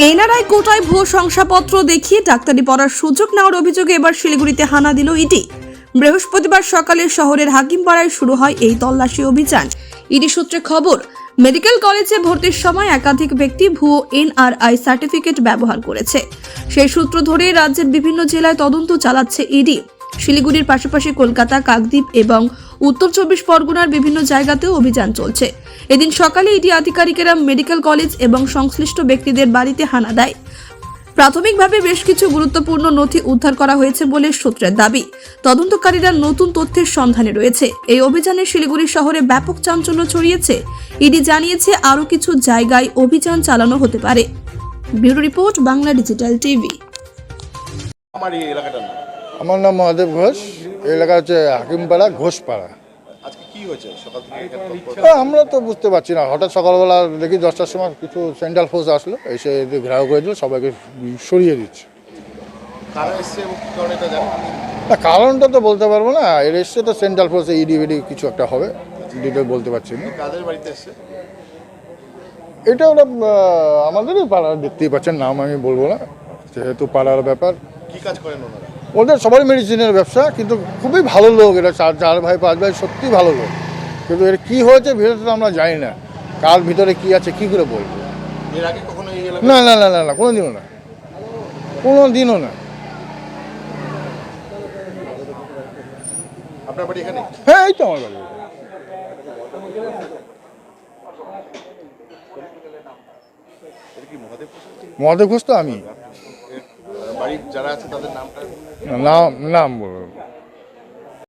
NRI কোটায় ভুয়ো শংসাপত্র দেখিয়ে ডাক্তারি পড়ার সুযোগ নেওয়ার অভিযোগে এবার শিলিগুড়িতে হানা দিল ইডি। বৃহস্পতিবার সকালে শহরের হাকিমপাড়ায় শুরু হয় এই তল্লাশি অভিযান। ইডি সূত্রে খবর, মেডিকেল কলেজে ভর্তির সময় একাধিক ব্যক্তি ভুয়ো এনআরআই সার্টিফিকেট ব্যবহার করেছে। সেই সূত্র ধরে রাজ্যের বিভিন্ন জেলায় তদন্ত চালাচ্ছে ইডি। শিলিগুড়ির পাশাপাশি কলকাতা, কাকদ্বীপ এবং উত্তর চব্বিশ পরগনার বিভিন্ন জায়গাতেও অভিযান চলছে। এদিন সকালে ইডি আধিকারিকেরা মেডিকেল কলেজ এবং সংশ্লিষ্ট ব্যক্তিদের বাড়িতে হানা দেয়। প্রাথমিকভাবে বেশ কিছু গুরুত্বপূর্ণ নথি উদ্ধার করা হয়েছে বলে সূত্রের দাবি। তদন্তকারীরা নতুন তথ্যের সন্ধানে রয়েছে। এই অভিযানে শিলিগুড়ি শহরে ব্যাপক চাঞ্চল্য ছড়িয়েছে। ইডি জানিয়েছে আরও কিছু জায়গায় অভিযান চালানো হতে পারে। Bureau report Bangla digital TV. আমার এই আমার নাম মহাদেব ঘোষ। এই এলাকা হচ্ছে হাকিমপাড়া ঘোষপাড়া। আমরা তো বুঝতে পারছি না। হঠাৎ সকালবেলা দেখি দশটার সময় কিছু সেন্ট্রাল ফোর্স আসলো এসে ঘেরাও করে দিল সবাইকে সরিয়ে দিচ্ছে। না কারণটা তো বলতে পারব না। এর এসছে তো সেন্ট্রাল ফোর্সে ইডি ভিডি কিছু একটা হবে ডিটেল বলতে পারছি না। এটা ওরা আমাদেরই পাড়ার দেখতেই পাচ্ছেন নাম আমি বলব না যেহেতু পাড়ার ব্যাপার। কি কাজ করেন ওনারা? ওদের সবারই মেডিসিনের ব্যবসা কিন্তু খুবই ভালো লোক এটা চার চার ভাই পাঁচ ভাই সত্যি ভালো লোক। কিন্তু এর কী হয়েছে ভিতরে আমরা জানি না। কার ভিতরে কি আছে কি করে বলব? না না না না না কোনো দিনও না। কোনো দিনও না হ্যাঁ এই তো আমার বাড়ি। মহাদেব ঘোষ তো আমি। বাড়ির যারা আছে তাদের নামটা? নাম নাম